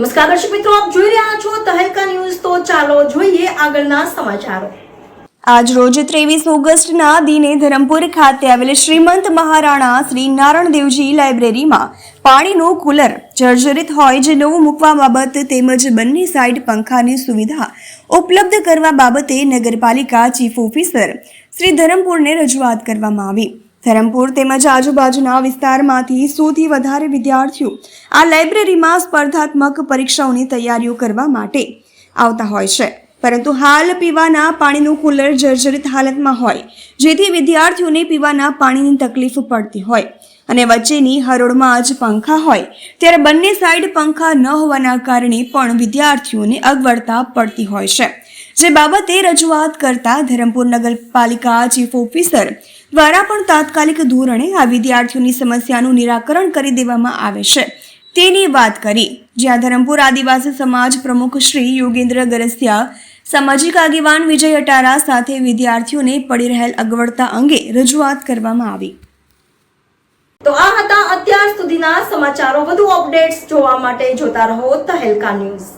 નમસ્કાર દર્શક મિત્રો, આપ જોઈ રહ્યા છો તહેલકા ન્યૂઝ. તો ચાલો જોઈએ આગળના સમાચારો. આજ રોજ ત્રેવીસ ઓગસ્ટના દિને ધરમપુર ખાતે આવેલ શ્રીમંત મહારાણા શ્રી નારણદેવજી લાઇબ્રેરીમાં પાણીનું કુલર જર્જરિત હોય જે નવું મૂકવા બાબત તેમજ બંને સાઇડ પંખાની સુવિધા ઉપલબ્ધ કરવા બાબતે નગરપાલિકા ચીફ ઓફિસર શ્રી ધરમપુરને રજૂઆત કરવામાં આવી. ધરમપુર તેમજ આજુબાજુના વિસ્તારમાંથી સૌથી વધારે વિદ્યાર્થીઓ આ લાઇબ્રેરીમાં સ્પર્ધાત્મક પરીક્ષાઓની તૈયારીઓ કરવા માટે આવતા હોય છે. પરંતુ હાલ પીવાના પાણીનું કુલર જર્જરિત હાલતમાં હોય, જેથી વિદ્યાર્થીઓને પીવાના પાણીની તકલીફ પડતી હોય અને વચ્ચેની હરોળમાં જ પંખા હોય, ત્યારે બંને સાઈડ પંખા ન હોવાના કારણે પણ વિદ્યાર્થીઓને અગવડતા પડતી હોય છે. જે બાબતે રજૂઆત કરતા ધરમપુર નગરપાલિકા ચીફ ઓફિસર દ્વારા પણ તાત્કાલિક ધોરણે આ વિદ્યાર્થીઓની સમસ્યાનું નિરાકરણ કરી દેવામાં આવે છે. તેની વાત કરી. જ્યાં ધરમપુર આદિવાસી સમાજ પ્રમુખ શ્રી યોગેન્દ્ર ગરસિયા, સામાજિક આગેવાન વિજય અટારા સાથે વિદ્યાર્થીઓને પડી રહેલ અગવડતા અંગે રજૂઆત કરવામાં આવી. તો આ હતા અત્યાર સુધીના સમાચારો. વધુ અપડેટ્સ જોવા માટે જોતા રહો તહેલકા ન્યૂઝ.